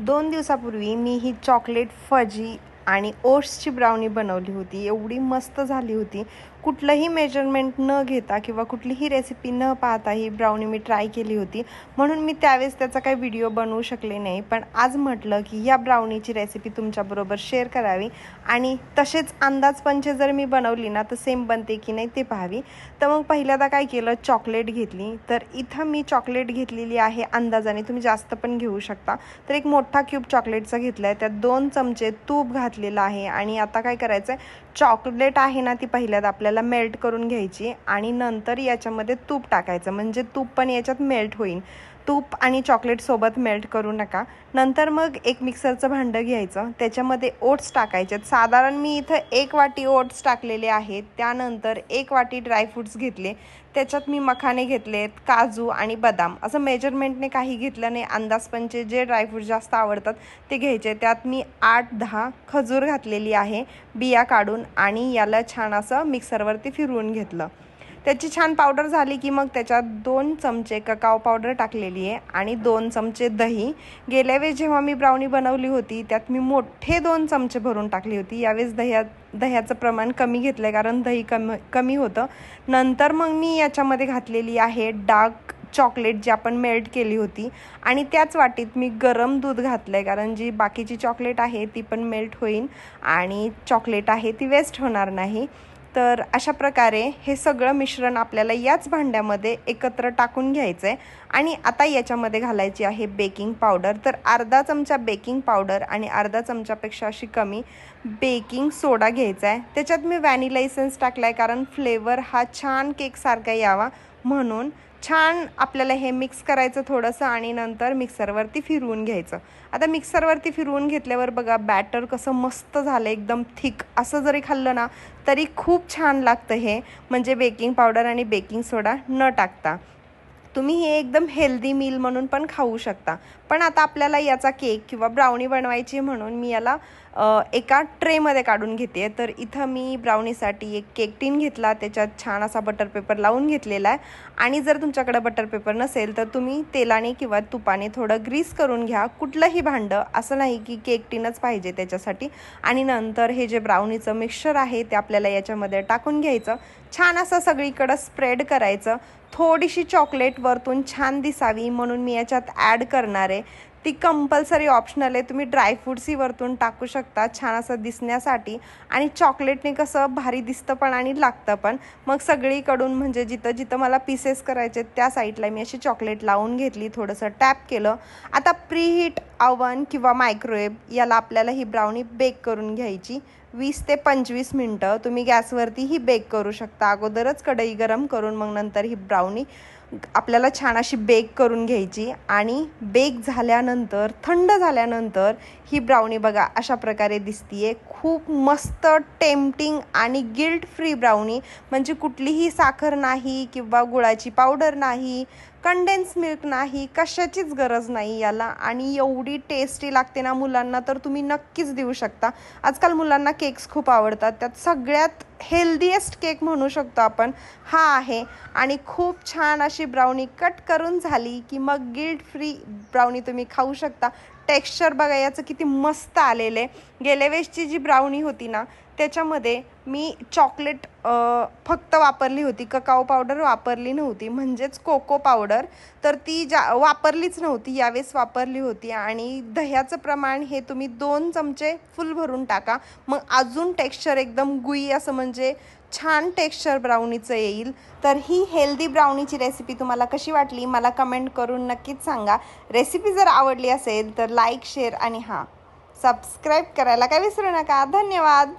दोन दिवसापूर्वी मी ही chocolate fuzzy आणि ओट्सची ब्राउनी बनवली होती. एवढी मस्त झाली होती. कुठलंही मेजरमेंट न घेता किंवा कुठलीही रेसिपी न पाहता ही ब्राउनी मी ट्राय केली होती. म्हणून मी त्यावेळेस त्याचा काही व्हिडिओ बनवू शकले नाही. पण आज म्हटलं की या ब्राउनीची रेसिपी तुमच्याबरोबर शेअर करावी. आणि तसेच अंदाजपंचे जर मी बनवली ना तर सेम बनते की नाही ते पाहावी. तर मग पहिल्यांदा काय केलं? चॉकलेट घेतली. तर इथं मी चॉकलेट घेतलेली आहे अंदाजाने. तुम्ही जास्त पण घेऊ शकता. तर एक मोठा क्यूब चॉकलेटचा घेतला आहे त्यात दोन चमचे तूप घातलेलं आहे. आणि आता काय करायचं आहे चॉकलेट आहे ना ती पहिल्यांदा आपल्याला मेल्ट करून घ्यायची आणि नंतर याच्यामध्ये तूप टाकायचं. म्हणजे तूप पण याच्यात मेल्ट होईल. तूप आणि चॉकलेटसोबत मेल्ट करू नका. नंतर मग एक मिक्सरचं भांडं घ्यायचं. त्याच्यामध्ये ओट्स टाकायचे. साधारण मी इथं एक वाटी ओट्स टाकलेले आहेत. त्यानंतर एक वाटी ड्रायफ्रूट्स घेतले. त्याच्यात मी मखाने घेतलेत काजू आणि बदाम. असं मेजरमेंटने काही घेतलं नाही. अंदाजपणचे जे ड्रायफ्रूट जास्त आवडतात ते घ्यायचे. त्यात मी आठ दहा खजूर घातलेली आहे. बिया काढून आणि याला छान असं मिक्सरवरती फिरवून घेतलं. त्याची छान पावडर झाली की मग त्याच्यात दोन चमचे ककाव पावडर टाकलेली आहे आणि दोन चमचे दही. गेल्या वेळेस जेव्हा मी ब्राउनी बनवली होती त्यात मी मोठे दोन चमचे भरून टाकली होती. यावेळेस दह्या दह्याचं प्रमाण कमी घेतलं आहे कारण दही कमी कमी होतं. नंतर मग मी याच्यामध्ये घातलेली आहे डार्क चॉकलेट जी आपण मेल्ट केली होती आणि त्याच वाटीत मी गरम दूध घातलं आहे कारण जी बाकीची चॉकलेट आहे ती पण मेल्ट होईल आणि चॉकलेट आहे ती वेस्ट होणार नाही. तर अशा प्रकारे हे सगळं मिश्रण आपल्याला याच भांड्यामध्ये एकत्र टाकून घ्यायचं आहे आणि आता याच्यामध्ये घालायची आहे बेकिंग पावडर. तर अर्धा चमचा बेकिंग पावडर आणि अर्धा चमचापेक्षा अशी कमी बेकिंग सोडा घ्यायचा आहे त्याच्यात मी व्हॅनिला इसेन्स टाकला आहे कारण फ्लेवर हा छान केकसारखा यावा. म्हणून छान आपल्याला हे मिक्स करायचं थोडंसं आणि नंतर मिक्सरवरती फिरवून घ्यायचं. आता मिक्सरवरती फिरवून घेतल्यावर बघा बॅटर कसं मस्त झालं एकदम थिक असं जरी खाल्लं ना तरी खूप छान लागतं हे. म्हणजे बेकिंग पावडर आणि बेकिंग सोडा न टाकता. तुम्ही हे एकदम हेल्दी मील म्हणून पण खाऊ शकता. पण आता आपल्याला याचा केक किंवा ब्राउनी बनवायची म्हणून मी याला एका ट्रेमध्ये काढून घेते तर इथं मी ब्राउनीसाठी एक केक टीन घेतला. त्याच्यात छान असा बटर पेपर लावून घेतलेला आहे. आणि जर तुमच्याकडे बटर पेपर नसेल तर तुम्ही तेलाने किंवा तुपाने थोडं ग्रीस करून घ्या. कुठलंही भांडं असं नाही की केक टीनच पाहिजे त्याच्यासाठी. आणि नंतर हे जे ब्राउनीचं मिक्सचर आहे ते आपल्याला याच्यामध्ये टाकून घ्यायचं. छान असं सगळीकडं स्प्रेड करायचं. थोडीशी चॉकलेट वरतून छान दिसावी म्हणून मी याच्यात ॲड करणार आहे. ती कंपल्सरी ऑप्शनल आहे तुम्ही ड्रायफ्रूट्सही वरतून टाकू शकता छान असं दिसण्यासाठी. आणि चॉकलेटने कसं भारी दिसतं पण आणि लागतं पण. मग सगळीकडून म्हणजे जिथं जिथं मला पीसेस करायचे त्या साईडला मी अशी चॉकलेट लावून घेतली थोडंसं टॅप केलं. आता प्रीहीट अवन किंवा मायक्रोवेव्ह याला आपल्याला ही ब्राउनी बेक करून घ्यायची. वीस ते पंचवीस मिनटं तुम्ही गॅसवरती ही बेक करू शकता. अगोदरच कढई गरम करून मग नंतर ही ब्राउनी आपल्याला छान अशी बेक करून घ्यायची आणि बेक झाल्यानंतर थंड झाल्यानंतर ही ब्राउनी बघा अशा प्रकारे दिसतीये. खूप मस्त टेम्पटिंग आणि गिल्ट फ्री ब्राउनी म्हणजे कुठलीही साखर नाही किंवा गुळाची पावडर नाही. कंडेन्स मिल्क नाही कशाचीच गरज नाही याला. आणि एवढी टेस्टी लागते ना मुलांना तर तुम्ही नक्कीच देऊ शकता. आजकाल मुलांना केक्स खूप आवडतात. त्यात सगळ्यात हेल्दीएस्ट केक म्हणू शकतो आपण हा आहे. आणि खूप छान अशी ब्राउनी कट करून झाली की मग गिल्ट फ्री ब्राउनी तुम्ही खाऊ शकता. टेक्स्चर बघा याचं किती मस्त आलेलं आहे. गेल्या वेळेसची जी ब्राउनी होती ना त्याच्यामध्ये मी चॉकलेट फक्त वापरली होती. ककाओ पावडर वापरली नव्हती. म्हणजेच कोको पावडर तर ती जा वापरलीच नव्हती. यावेळेस वापरली होती. आणि दह्याचं प्रमाण हे तुम्ही दोन चमचे फुल भरून टाका. मग अजून टेक्स्चर एकदम गुई असं म्हणजे छान टेक्स्चर ब्राउनीचं येईल. तर ही हेल्दी ब्राउनीची रेसिपी तुम्हाला कशी वाटली? मला कमेंट करून नक्कीच सांगा. रेसिपी जर आवडली असेल तर लाईक शेअर आणि हां. सबस्क्राईब करायला काय विसरू नका. धन्यवाद.